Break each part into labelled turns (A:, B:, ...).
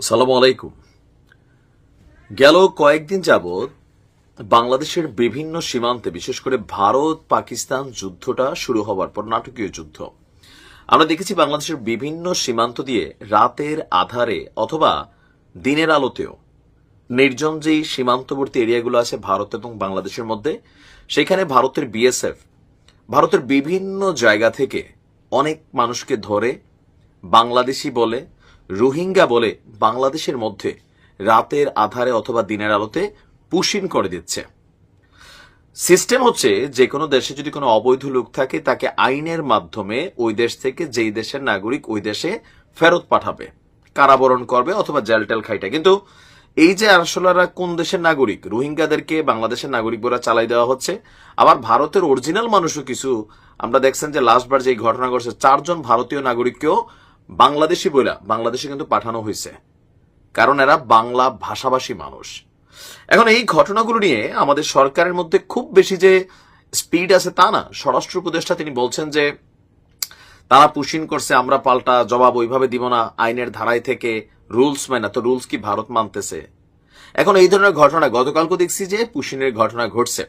A: আসসালামু আলাইকুম। গেল কয়েকদিন যাবৎ বাংলাদেশের বিভিন্ন সীমান্তে, বিশেষ করে ভারত, পাকিস্তান যুদ্ধটা শুরু হওয়ার পর নাটকীয় যুদ্ধ। আমরা দেখেছি বাংলাদেশের বিভিন্ন সীমান্ত দিয়ে রাতের আধারে অথবা দিনের আলোতেও নির্জন যেই সীমান্তবর্তী এরিয়াগুলো আছে ভারত এবং বাংলাদেশের মধ্যে, সেখানে ভারতের বিএসএফ ভারতের বিভিন্ন জায়গা থেকে অনেক মানুষকে ধরে বাংলাদেশি বলে রোহিঙ্গা বলে বাংলাদেশের মধ্যে রাতের আধারে অথবা দিনের আলোতে পুশিন করে দিচ্ছে। সিস্টেম হচ্ছে যে কোনো দেশে যদি কোনো অবৈধ লোক থাকে, তাকে আইনের মাধ্যমে ওই দেশ থেকে যেই দেশের নাগরিক ওই দেশে ফেরত পাঠাবে, কারাবরণ করবে অথবা জেল টেল খাইটা। কিন্তু এই যে আসলারা কোন দেশের নাগরিক, রোহিঙ্গাদেরকে বাংলাদেশের নাগরিক বলে চালাই দেওয়া হচ্ছে, আবার ভারতের অরিজিনাল মানুষও কিছু, আমরা দেখছেন যে লাস্টবার যে ঘটনা ঘটছে, চারজন ভারতীয় নাগরিককেও বাংলাদেশি বইলা বাংলাদেশে কিন্তু পাঠানো হয়েছে। কারণ এরা বাংলা ভাষাভাষী মানুষ। এখন এই ঘটনাগুলো নিয়ে আমাদের সরকারের মধ্যে খুব বেশি যে স্পিড আছে তা না। স্বরাষ্ট্র উপদেষ্টা তিনি বলছেন যে তারা পুশিন করছে আমরা পাল্টা জবাব ওইভাবে দিব না আইনের ধারায় থেকে রুলস মানে তো রুলস কি ভারত মানতেছে? এখন এই ধরনের ঘটনা গতকালকে দেখছি যে পুশিনের ঘটনা ঘটছে।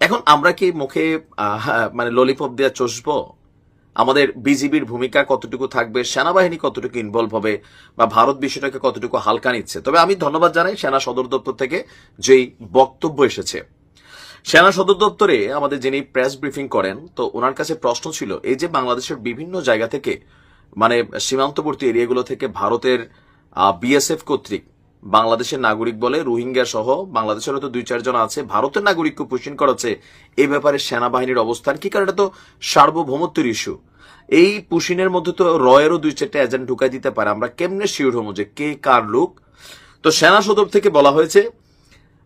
A: এখন আমরা কি মুখে আহ, মানে ললিপপ দিয়ে চষবো? আমাদের বিজিবির ভূমিকা কতটুকু থাকবে, সেনাবাহিনী কতটুকু ইনভলভ হবে, বা ভারত বিষয়টাকে কতটুকু হালকা নিচ্ছে। তবে আমি ধন্যবাদ জানাই সেনা সদর দপ্তর থেকে যেই বক্তব্য এসেছে। সেনা সদর দপ্তরে আমাদের যিনি প্রেস ব্রিফিং করেন, তো ওনার কাছে প্রশ্ন ছিল, এই যে বাংলাদেশের বিভিন্ন জায়গা থেকে মানে সীমান্তবর্তী এরিয়াগুলো থেকে ভারতের বিএসএফ কর্তৃক বাংলাদেশের নাগরিক বলে রোহিঙ্গা সহ বাংলাদেশের তো দুই চারজন আছে, ভারতের নাগরিককে পুষিন করাচ্ছে, এ ব্যাপারে সেনাবাহিনীর অবস্থান কি? কারণ এটা তো সার্বভৌমত্বের ইস্যু এই পুশিনের মধ্যে তো রয়েরও দুই চারটা এজেন্ট ঢুকাই দিতে পারে। আমরা কেমনে শিওর হব যে কে কার লোক তো সেনা সদর থেকে বলা হয়েছে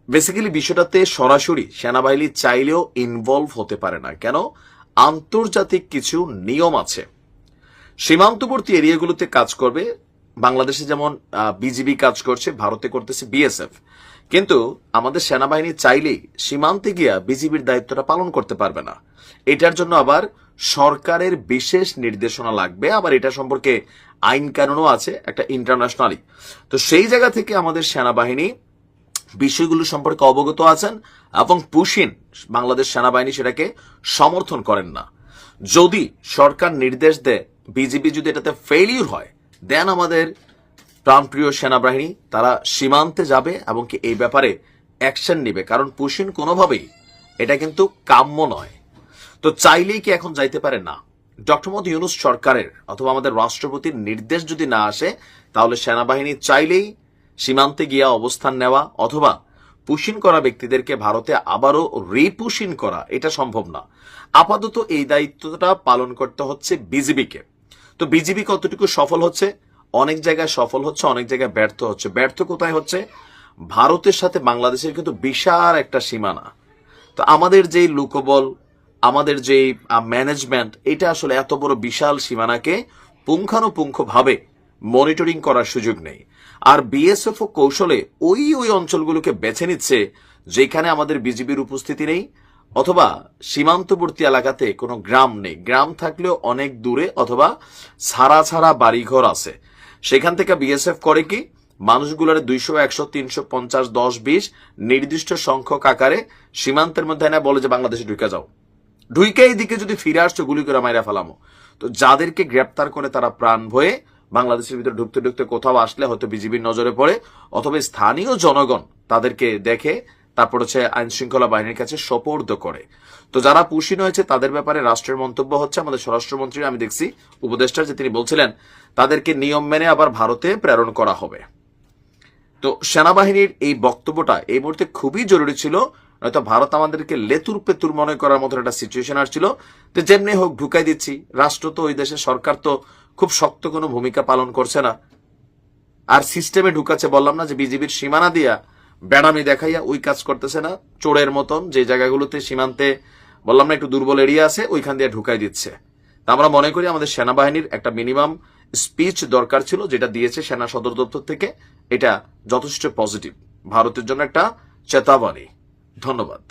A: বেসিক্যালি বিষয়টাতে সরাসরি সেনাবাহিনী চাইলেও ইনভলভ হতে পারে না। কেন? আন্তর্জাতিক কিছু নিয়ম আছে। সীমান্তবর্তী এরিয়াগুলোতে কাজ করবে। বাংলাদেশে যেমন বিজিবি কাজ করছে, ভারতে করতেছে বিএসএফ কিন্তু আমাদের সেনাবাহিনী চাইলেই সীমান্তে গিয়া বিজিবির দায়িত্বটা পালন করতে পারবে না। এটার জন্য আবার সরকারের বিশেষ নির্দেশনা লাগবে। আবার এটা সম্পর্কে আইন কানুনও আছে, একটা ইন্টারন্যাশনালি তো সেই জায়গা থেকে আমাদের সেনাবাহিনী বিষয়গুলো সম্পর্কে অবগত আছেন এবং পুশিন, বাংলাদেশ সেনাবাহিনী সেটাকে সমর্থন করেন না। যদি সরকার নির্দেশ দেয়, বিজিবি যদি এটাতে ফেলিউর হয় দেন আমাদের প্রাণপ্রিয় সেনাবাহিনী, তারা সীমান্তে যাবে এবং কি এই ব্যাপারে অ্যাকশন নেবে। কারণ পুশিন কোনোভাবেই এটা কিন্তু কাম্য নয়। তো চাইলেই কি এখন যাইতে পারে? না। ডক্টর মোহাম্মদ ইউনুস সরকারের অথবা আমাদের রাষ্ট্রপতির নির্দেশ যদি না আসে, তাহলে সেনাবাহিনী চাইলেই সীমান্তে গিয়া অবস্থান নেওয়া অথবা পুশিন করা ব্যক্তিদেরকে ভারতে আবারও রিপুশিন করা, এটা সম্ভব না। আপাতত এই দায়িত্বটা পালন করতে হচ্ছে বিজিবিকে। তো বিজিবি কতটুকু সফল হচ্ছে? অনেক জায়গায় সফল হচ্ছে, অনেক জায়গায় ব্যর্থ হচ্ছে। ব্যর্থ কোথায় হচ্ছে? ভারতের সাথে বাংলাদেশের কিন্তু বিশাল একটা সীমানা। তো আমাদের যেই লোকবল আমাদের যে ম্যানেজমেন্ট এটা আসলে এত বড় বিশাল সীমানাকে পুঙ্খানুপুঙ্খভাবে মনিটরিং করার সুযোগ নেই। আর বিএসএফ ও কৌশলে ওই ওই অঞ্চলগুলোকে বেছে নিচ্ছে যেখানে আমাদের বিজিবির উপস্থিতি নেই, অথবা সীমান্তবর্তী এলাকাতে কোনো গ্রাম নেই। গ্রাম থাকলেও অনেক দূরে অথবা ছাড়া ছাড়া বাড়িঘর আছে। সেখান থেকে বিএসএফ করে কি? মানুষগুলোর দুইশো, একশো, তিনশো, পঞ্চাশ, দশ, বিশ নির্দিষ্ট সংখ্যক আকারে সীমান্তের মধ্যে এনে বলে যে, বাংলাদেশে ঢুকে যাও। ঢুইকে এই দিকে যদি ফিরে আসছো, গুলি করে মাইরা ফেলামো। তো যাদেরকে গ্রেপ্তার করে তারা প্রাণ ভয়ে বাংলাদেশের ভিতরে ঢুকতে ঢুকতে কোথাও আসলে হয়তো বিজিবির নজরে পড়ে, অথবা স্থানীয় জনগণ তাদেরকে দেখে তারপর হচ্ছে আইন শৃঙ্খলা বাহিনীর কাছে সোপর্দ করে। তো যারা পুষিন হয়েছে তাদের ব্যাপারে রাষ্ট্রের মন্তব্য হচ্ছে আমাদের স্বরাষ্ট্রমন্ত্রী আমি দেখছি উপদেষ্টা যে তিনি বলছিলেন, তাদেরকে নিয়ম মেনে আবার ভারতে প্রেরণ করা হবে। তো সেনাবাহিনীর এই বক্তব্যটা এই মুহূর্তে খুবই জরুরি ছিল। নয়তো ভারত আমাদেরকে লেতুর পেতুর মনে করার মতো একটা সিচুয়েশন আসছিল। তো যেমনি হোক, ঢুকাই দিচ্ছি। রাষ্ট্র তো ওই দেশের সরকার তো খুব শক্ত কোনো ভূমিকা পালন করছে না। আর সিস্টেমে ঢুকাচ্ছে, বললাম না যে বিজিবির সীমানা দিয়া বেড়ামি দেখাইয়া ওই কাজ করতেছে না। চোরের মতন যে জায়গাগুলোতে সীমান্তে, বললাম না একটু দুর্বল এরিয়া আছে, ওইখান দিয়ে ঢুকাই দিচ্ছে। তা আমরা মনে করি আমাদের সেনাবাহিনীর একটা মিনিমাম স্পিচ দরকার ছিল, যেটা দিয়েছে সেনা সদর দপ্তর থেকে। এটা যথেষ্ট পজিটিভ ভারতের জন্য একটা চেতাবাণী ধন্যবাদ।